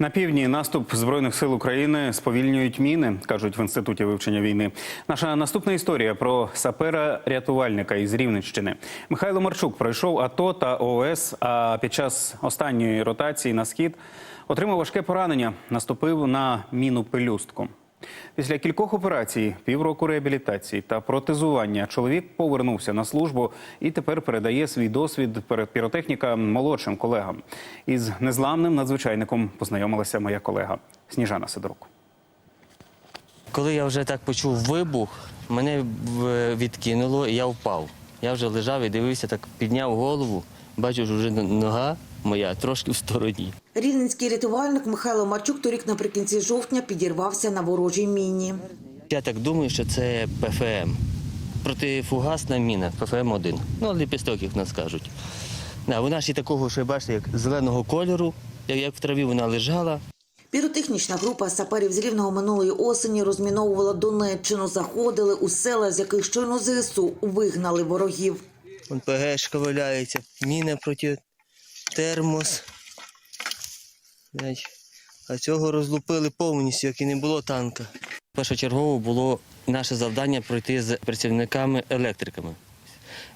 На півдні наступ збройних сил України сповільнюють міни, кажуть в інституті вивчення війни. Наша наступна історія про сапера-рятувальника із Рівненщини. Михайло Марчук пройшов АТО та ООС. А під час останньої ротації на схід отримав важке поранення. Наступив на міну пелюстку. Після кількох операцій, півроку реабілітації та протезування чоловік повернувся на службу і тепер передає свій досвід піротехніка молодшим колегам. Із незламним надзвичайником познайомилася моя колега Сніжана Сидорук. Коли я вже так почув вибух, мене відкинуло, і я впав. Я вже лежав і дивився, так підняв голову, бачу, що вже нога моя трошки в стороні. Рівненський рятувальник Михайло Марчук торік наприкінці жовтня підірвався на ворожій міні. Я так думаю, що це ПФМ. Протифугасна міна, ПФМ-1. Ну, ліпісток, як нас кажуть. Да, вона і такого, що бачите, як зеленого кольору, як в траві вона лежала. Піротехнічна група саперів з Рівного минулої осені розміновувала Донеччину, заходили у села, з яких щойно ЗСУ вигнали ворогів. ПГшка валяється, міна проти термос. А цього розлупили повністю, як і не було танка. Першочергово було наше завдання пройти з працівниками-електриками,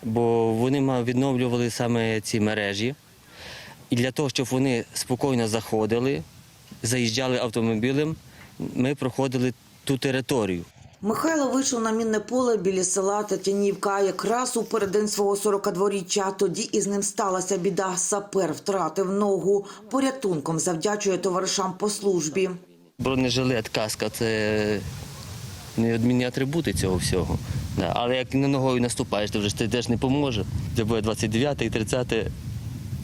бо вони відновлювали саме ці мережі. І для того, щоб вони спокійно заходили, заїжджали автомобілем, ми проходили ту територію. Михайло вийшов на мінне поле біля села Тетянівка якраз у переддень свого 42-річчя. Тоді із ним сталася біда. Сапер втратив ногу. Порятунком завдячує товаришам по службі. Бронежилет, каска це неодмінні атрибути цього всього. Але як на ногою наступаєш, то вже ти теж не поможе. Це буде 29 і 30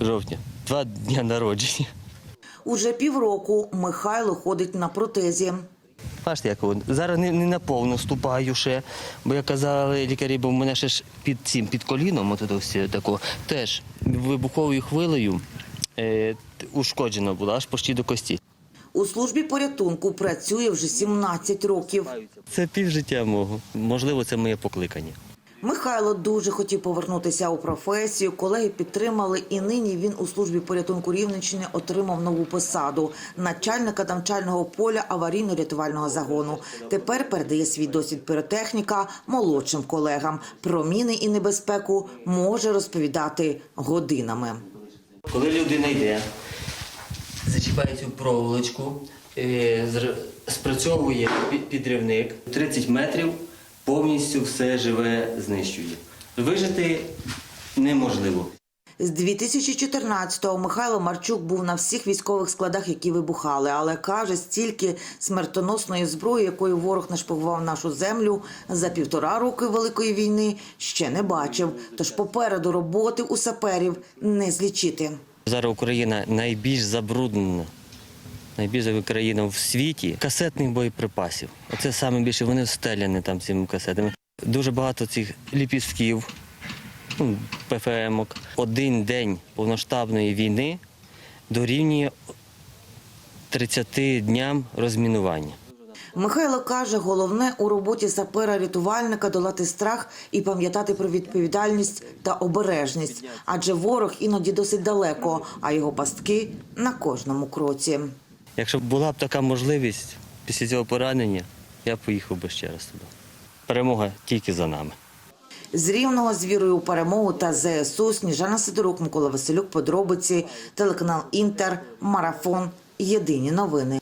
жовтня. Два дня народження. Уже півроку Михайло ходить на протезі. Бачите, як от. зараз не, не наповну ступаю ще, бо як казали лікарі, бо в мене ще ж під цим, під коліном, от все тако, теж вибуховою хвилею е, ушкоджено було аж почти до кості. У службі порятунку працює вже 17 років. Це півжиття мого. Можливо, це моє покликання. Михайло дуже хотів повернутися у професію. Колеги підтримали, і нині він у службі порятунку Рівненщини отримав нову посаду начальника навчального поля аварійно-рятувального загону. Тепер передає свій досвід піротехніка молодшим колегам. Про міни і небезпеку може розповідати годинами. Коли людина йде, зачіпає цю проволочку, е, спрацьовує пі- підривник, 30 метрів повністю все живе знищує. Вижити неможливо. З 2014-го Михайло Марчук був на всіх військових складах, які вибухали, але каже, стільки смертоносної зброї, якою ворог нашпигував нашу землю за півтора роки великої війни, ще не бачив. Тож попереду роботи у саперів не злічити. Зараз Україна найбільш забруднена. Найбільш забруднена країна в світі касетних боєприпасів. Оце саме більше вони стеляні там цими касетами. Дуже багато цих ліпістків, ну, ПФМок. Один день повноштабної війни дорівнює 30 дням розмінування. Михайло каже, головне у роботі сапера-рятувальника долати страх і пам'ятати про відповідальність та обережність, адже ворог іноді досить далеко, а його пастки на кожному кроці. Якщо б була б така можливість після цього поранення, я поїхав би ще раз туди. Перемога тільки за нами. З Рівного з вірою у перемогу та ЗСУ Сніжана Сидорук, Микола Василюк, подробиці, телеканал Інтер, Марафон. Єдині новини.